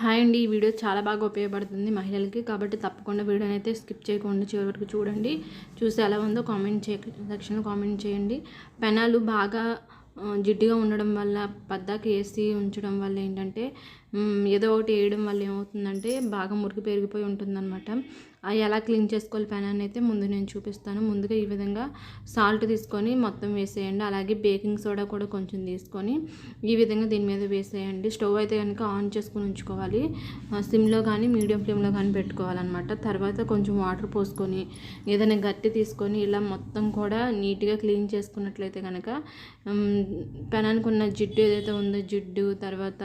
Hi అండి ఈ video చాలా బాగా ఉపయోగపడుతుంది మహిళలకి. కాబట్టి తప్పకుండా వీడియోని అయితే స్కిప్ చేయకుండా చివరి వరకు చూడండి. చూసి ఎలా ఉందో కామెంట్ చే సెక్షన్లో కామెంట్ చేయండి. పెనాలు బాగా జిడ్డుగా ఉండడం వల్ల పద్దాక వేసి ఉంచడం వల్ల ఏంటంటే ఏదో ఒకటి వేయడం వల్ల ఏమవుతుందంటే బాగా మురికి పెరిగిపోయి ఉంటుందన్నమాట. ఎలా క్లీన్ చేసుకోవాలి పెనాన్ని అయితే ముందు నేను చూపిస్తాను. ముందుగా ఈ విధంగా సాల్ట్ తీసుకొని మొత్తం వేసేయండి. అలాగే బేకింగ్ సోడా కూడా కొంచెం తీసుకొని ఈ విధంగా దీని మీద వేసేయండి. స్టవ్ అయితే కనుక ఆన్ చేసుకొని ఉంచుకోవాలి. సిమ్లో కానీ మీడియం ఫ్లేమ్లో కానీ పెట్టుకోవాలన్నమాట. తర్వాత కొంచెం వాటర్ పోసుకొని ఏదైనా గట్టి తీసుకొని ఇలా మొత్తం కూడా నీట్గా క్లీన్ చేసుకున్నట్లయితే కనుక పెనానికి ఉన్న జిడ్డు ఏదైతే ఉందో జిడ్డు తర్వాత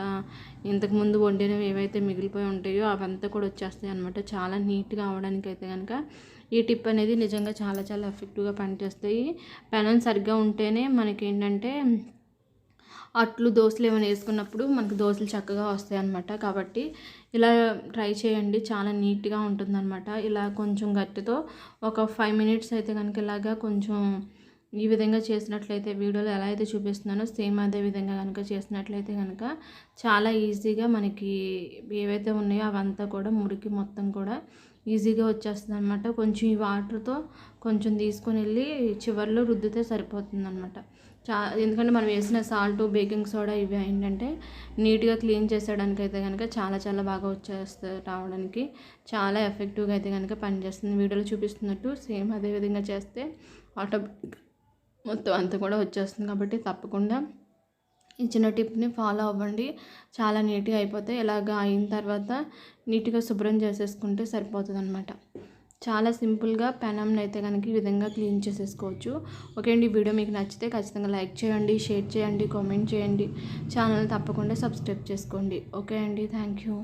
ఇంతకుముందు వండినవి ఏవైతే మిగిలిపోయి ఉంటాయో అవంతా కూడా వచ్చేస్తాయి అనమాట చాలా నీట్గా అవడానికి అయితే కనుక ఈ టిప్ అనేది నిజంగా చాలా చాలా ఎఫెక్టివ్గా పనిచేస్తాయి. పెనం సరిగ్గా ఉంటేనే మనకి ఏంటంటే అట్లు దోశలు ఏమైనా వేసుకున్నప్పుడు మనకు దోశలు చక్కగా వస్తాయి అన్నమాట. కాబట్టి ఇలా ట్రై చేయండి. చాలా నీట్గా ఉంటుందన్నమాట. ఇలా కొంచెం గట్టితో ఒక ఫైవ్ మినిట్స్ అయితే కనుక ఇలాగా కొంచెం ఈ విధంగా చేసినట్లయితే వీడియోలో ఎలా అయితే చూపిస్తున్నానో సేమ్ అదే విధంగా కనుక చేసినట్లయితే కనుక చాలా ఈజీగా మనకి ఏవైతే ఉన్నాయో అవంతా కూడా మురికి మొత్తం కూడా ఈజీగా వచ్చేస్తుంది అనమాట కొంచెం ఈ వాటర్తో కొంచెం తీసుకొని వెళ్ళి చివరిలో రుద్దితే సరిపోతుంది అనమాట చా ఎందుకంటే మనం వేసిన సాల్ట్ బేకింగ్ సోడా ఇవి ఏంటంటే నీట్గా క్లీన్ చేసేయడానికి అయితే కనుక చాలా చాలా బాగా వచ్చేస్తుంది రావడానికి చాలా ఎఫెక్టివ్గా అయితే కనుక పనిచేస్తుంది. వీడియోలో చూపిస్తున్నట్టు సేమ్ అదే విధంగా చేస్తే ఆటోమేటిక్ మొత్తం అంతా కూడా వచ్చేస్తుంది. కాబట్టి తప్పకుండా ఈ చిన్న టిప్ని ఫాలో అవ్వండి. చాలా నీట్గా అయిపోతాయి. ఇలాగ అయిన తర్వాత నీట్గా శుభ్రం చేసేసుకుంటే సరిపోతుంది అనమాట చాలా సింపుల్గా పెనంని అయితే కనుక ఈ విధంగా క్లీన్ చేసేసుకోవచ్చు. ఓకే అండి ఈ వీడియో మీకు నచ్చితే ఖచ్చితంగా లైక్ చేయండి షేర్ చేయండి కామెంట్ చేయండి. ఛానల్ తప్పకుండా సబ్స్క్రైబ్ చేసుకోండి. ఓకే అండి థ్యాంక్ యూ.